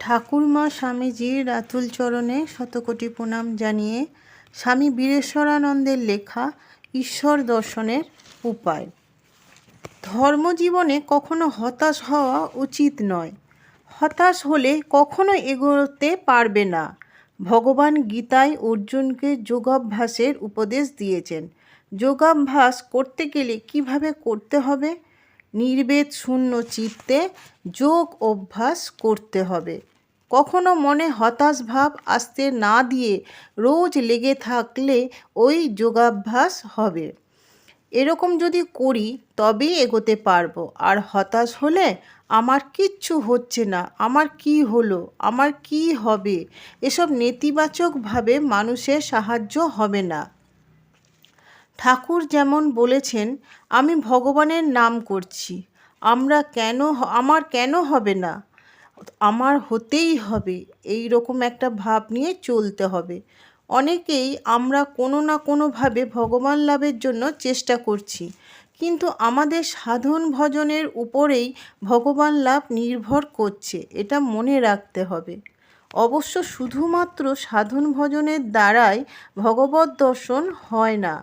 ঠাকুরমা স্বামীজির রাতুল চরণে শতকোটি প্রণাম জানিয়ে স্বামী বীরেশ্বরানন্দের লেখা ঈশ্বর দর্শনের উপায়। ধর্মজীবনে কখনো হতাশ হওয়া উচিত নয়। হতাশ হলে কখনো এগোতে পারবে না। ভগবান গীতায় অর্জুনকে যোগাভ্যাসের উপদেশ দিয়েছেন। যোগাভ্যাস করতে গেলে কীভাবে করতে হবে? নির্বেদ শূন্য চিত্তে যোগ অভ্যাস করতে হবে। কখনো মনে হতাশ ভাব আসতে না দিয়ে রোজ লেগে থাকলে ওই যোগাভ্যাস হবে। এরকম যদি করি তবেই এগোতে পারব। আর হতাশ হলে আমার কিচ্ছু হচ্ছে না, আমার কি হলো, আমার কি হবে? এসব নেতিবাচকভাবে মানুষের সাহায্য হবে না। ঠাকুর যেমন বলেছেন, আমি ভগবানের নাম করছি। আমরা কেন আমার কেন হবে না? আমার হতেই হবে এই রকম একটা ভাব নিয়ে চলতে হবে। অনেকেই আমরা কোনো না কোনোভাবে ভগবান লাভের জন্য চেষ্টা করছি, কিন্তু আমাদের সাধন ভজনের উপরেই ভগবান লাভ নির্ভর করছে, এটা মনে রাখতে হবে। অবশ্য শুধুমাত্র সাধন ভজনের দ্বারাই ভগবত দর্শন হয় না।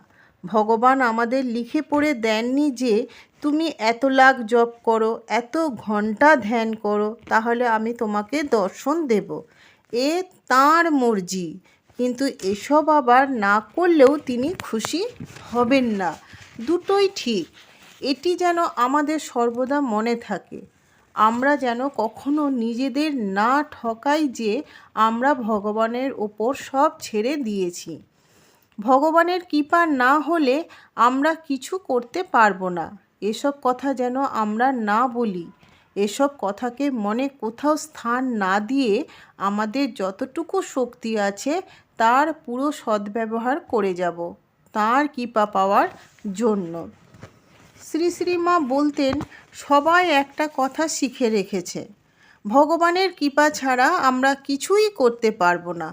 ভগবান আমাদের লিখে পড়ে দেননি যে, তুমি এত লাখ জপ করো, এত ঘণ্টা ধ্যান করো, তাহলে আমি তোমাকে দর্শন দেব। এ তাঁর মর্জি। কিন্তু এসব আবার না করলেও তিনি খুশি হবেন না। দুটোই ঠিক। এটি যেন আমাদের সর্বদা মনে থাকে। আমরা যেন কখনো নিজেদের না ঠকাই যে, আমরা ভগবানের ওপর সব ছেড়ে দিয়েছি। ভগবানের কৃপা না হলে আমরা কিছু করতে পারব না। এসব কথা যেন আমরা না বলি। এসব কথাকে মনে কোথাও স্থান না দিয়ে আমাদের যতটুকু শক্তি আছে তার পুরো সদ্ব্যবহার করে যাব, তাঁর কৃপা পাওয়ার জন্য। শ্রী শ্রীমা বলতেন, সবাই একটা কথা শিখে রেখেছে। ভগবানের কৃপা ছাড়া আমরা কিছুই করতে পারব না।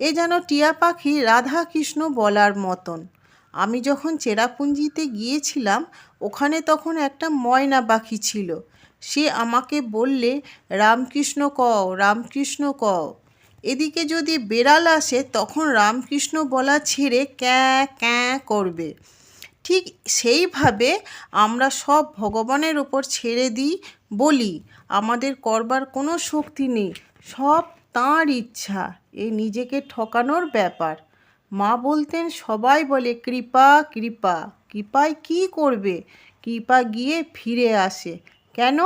এ যেন টিয়া পাখি রাধা কৃষ্ণ বলার মতন। আমি যখন চেরাপুঞ্জিতে গিয়েছিলাম, ওখানে তখন একটা ময়না পাখি ছিল। সে আমাকে বললে, রামকৃষ্ণ কও রামকৃষ্ণ কও। এদিকে যদি বেড়াল আসে, তখন রামকৃষ্ণ বলা ছেড়ে ক্যাঁ ক্যাঁ করবে। ঠিক সেইভাবে আমরা সব ভগবানের ওপর ছেড়ে দিই, বলি, আমাদের করবার কোনো শক্তি নেই। সব তাঁর ইচ্ছা এ নিজেকে ঠকানোর ব্যাপার। মা বলতেন, সবাই বলে, কৃপা কৃপা, কৃপায় কি করবে? কৃপা গিয়ে ফিরে আসে। কেন?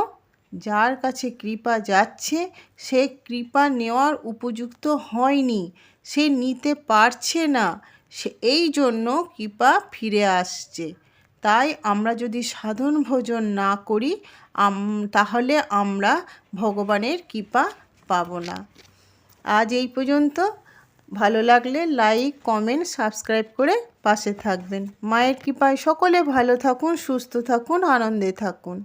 যার কাছে কৃপা যাচ্ছে, সে কৃপা নেওয়ার উপযুক্ত হয়নি। সে নিতে পারছে না। সে এই জন্য কৃপা ফিরে আসছে। তাই আমরা যদি সাধন ভোজন না করি তাহলে আমরা ভগবানের কৃপা পাব না। আজ এই পর্যন্ত। ভালো লাগলে লাইক কমেন্ট সাবস্ক্রাইব করে পাশে থাকবেন। মায়ের কৃপায় সকলে ভালো থাকুন, সুস্থ থাকুন, আনন্দে থাকুন।